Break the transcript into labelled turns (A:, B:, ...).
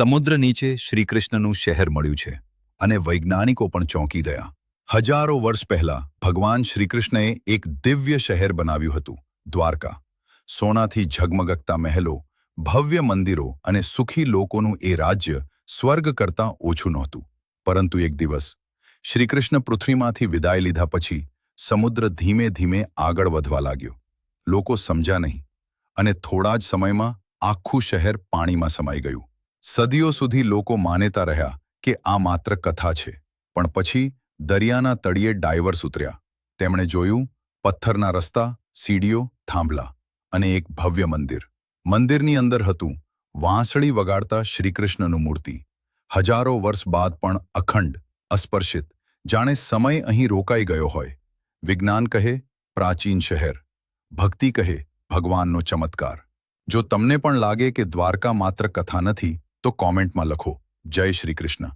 A: સમુદ્ર નીચે શ્રીકૃષ્ણનું શહેર મળ્યું છે અને વૈજ્ઞાનિકો પણ ચોંકી ગયા. હજારો વર્ષ પહેલા ભગવાન શ્રીકૃષ્ણએ એક દિવ્ય શહેર બનાવ્યું હતું, દ્વારકા. સોનાથી ઝગમગતા મહેલો, ભવ્ય મંદિરો અને સુખી લોકોનું એ રાજ્ય સ્વર્ગ કરતાં ઓછું નહોતું. પરંતુ એક દિવસ શ્રીકૃષ્ણ પૃથ્વીમાંથી વિદાય લીધા પછી સમુદ્ર ધીમે ધીમે આગળ વધવા લાગ્યો. લોકો સમજ્યા નહીં અને થોડા જ સમયમાં આખું શહેર પાણીમાં સમાઈ ગયું. સદીઓ સુધી લોકો માનેતા રહ્યા કે આ માત્ર કથા છે, પણ પછી દરિયાના તળિયે ડાયવર્સ ઉતર્યા તેમણે જોયું, પથ્થરના રસ્તા, સીડીઓ, થાંભલા અને એક ભવ્ય મંદિર. મંદિરની અંદર હતું વાંસળી વગાડતા શ્રીકૃષ્ણનું મૂર્તિ. હજારો વર્ષ બાદ પણ અખંડ, અસ્પર્શિત, જાણે સમય અહીં રોકાઈ ગયો હોય. વિજ્ઞાન કહે, પ્રાચીન શહેર. ભક્તિ કહે, ભગવાનનો ચમત્કાર. જો તમને પણ લાગે કે દ્વારકા માત્ર કથા નથી તો કોમેન્ટમાં લખો. જય શ્રી કૃષ્ણ.